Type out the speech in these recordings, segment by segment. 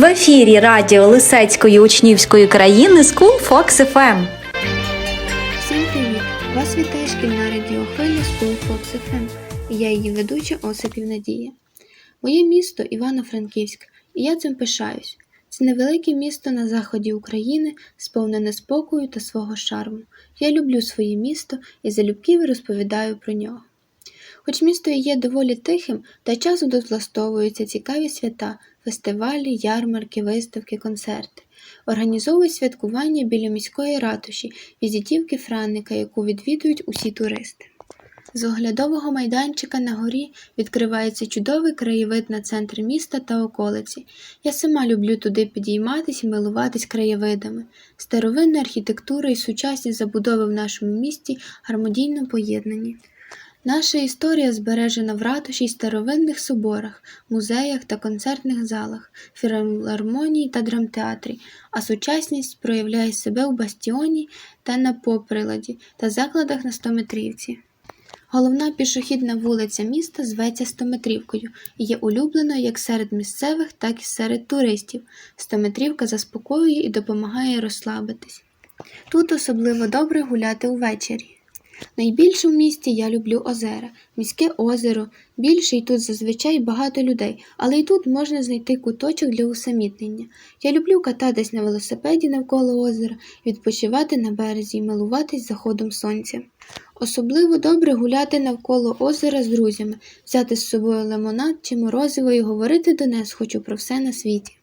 В ефірі радіо Лисецької учнівської країни School Fox FM. Всім привіт! Вас вітає шкільна радіохвиля School Fox FM і я її ведуча Осипів Надія. Моє місто Івано-Франківськ, і я цим пишаюсь. Це невелике місто на заході України, сповнене спокою та свого шарму. Я люблю своє місто і залюбків розповідаю про нього. Хоч місто і є доволі тихим, та часу тут влаштовуються цікаві свята, фестивалі, ярмарки, виставки, концерти. Організовують святкування біля міської ратуші, візитівки Франника, яку відвідують усі туристи. З оглядового майданчика на горі відкривається чудовий краєвид на центр міста та околиці. Я сама люблю туди підійматись і милуватись краєвидами. Старовинна архітектура і сучасні забудови в нашому місті гармонійно поєднані. Наша історія збережена в ратуші й старовинних соборах, музеях та концертних залах, філармонії та драмтеатрі, а сучасність проявляє себе у бастіоні та на поприладі та закладах на стометрівці. Головна пішохідна вулиця міста зветься Стометрівкою і є улюбленою як серед місцевих, так і серед туристів. Стометрівка заспокоює і допомагає розслабитись. Тут особливо добре гуляти увечері. Найбільше в місті я люблю озера, міське озеро, більше і тут зазвичай багато людей, але й тут можна знайти куточок для усамітнення. Я люблю кататись на велосипеді навколо озера, відпочивати на березі і милуватись заходом сонця. Особливо добре гуляти навколо озера з друзями, взяти з собою лимонад чи морозиво і говорити до нас хочу про все на світі.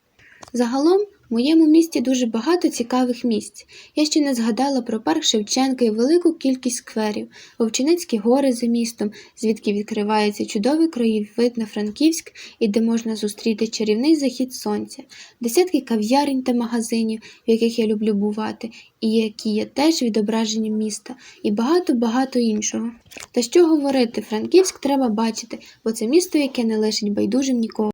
Загалом в моєму місті дуже багато цікавих місць. Я ще не згадала про парк Шевченка і велику кількість скверів, Вовчинецькі гори за містом, звідки відкривається чудовий краєвид на Франківськ і де можна зустріти чарівний захід сонця, десятки кав'ярень та магазинів, в яких я люблю бувати, і які є теж відображенням міста, і багато-багато іншого. Та що говорити, Франківськ треба бачити, бо це місто, яке не лишить байдужим нікого.